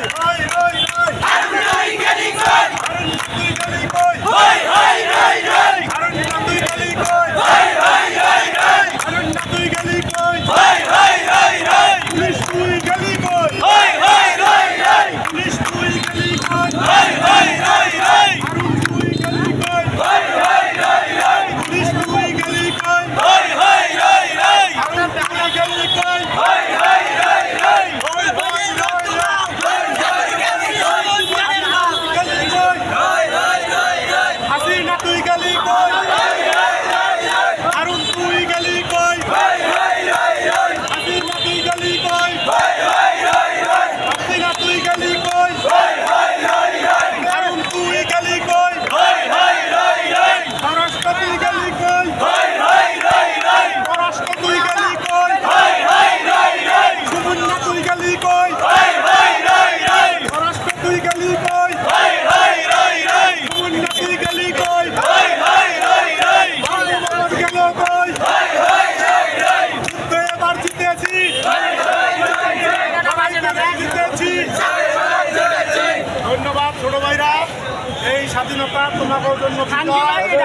Hoi hoi hoi! Hoi hoi hoi! Hoi hoi! Happy birthday! স্বাধীনতা তোমাদের জন্য এই যে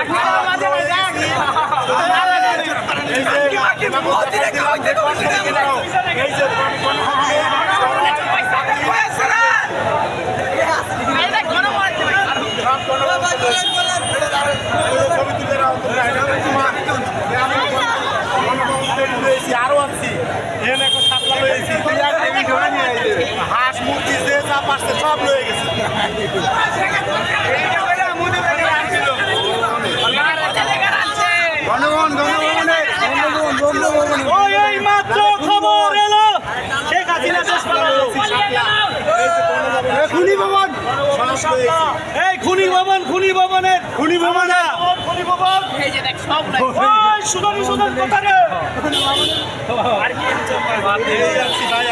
এই খুনি ভবন খুনি ভবনের খুনি ভবনা খুনি ভবন এই যে দেখ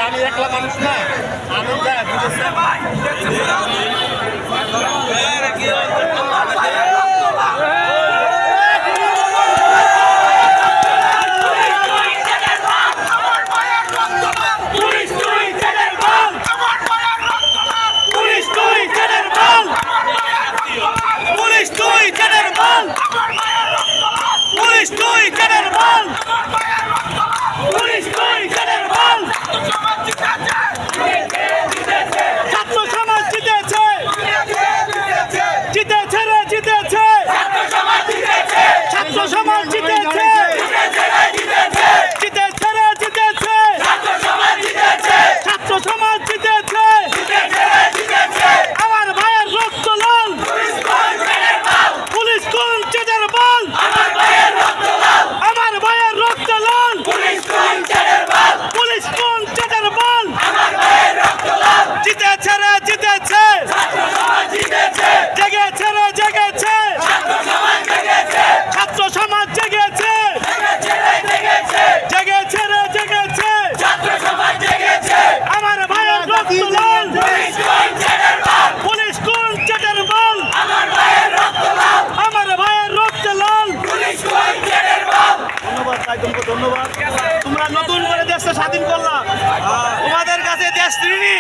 আমি একলা মানুষ না। আমি যা বুঝেছে ভাই স্বাধীন করলাম। তোমাদের কাছে দেশ ঋণী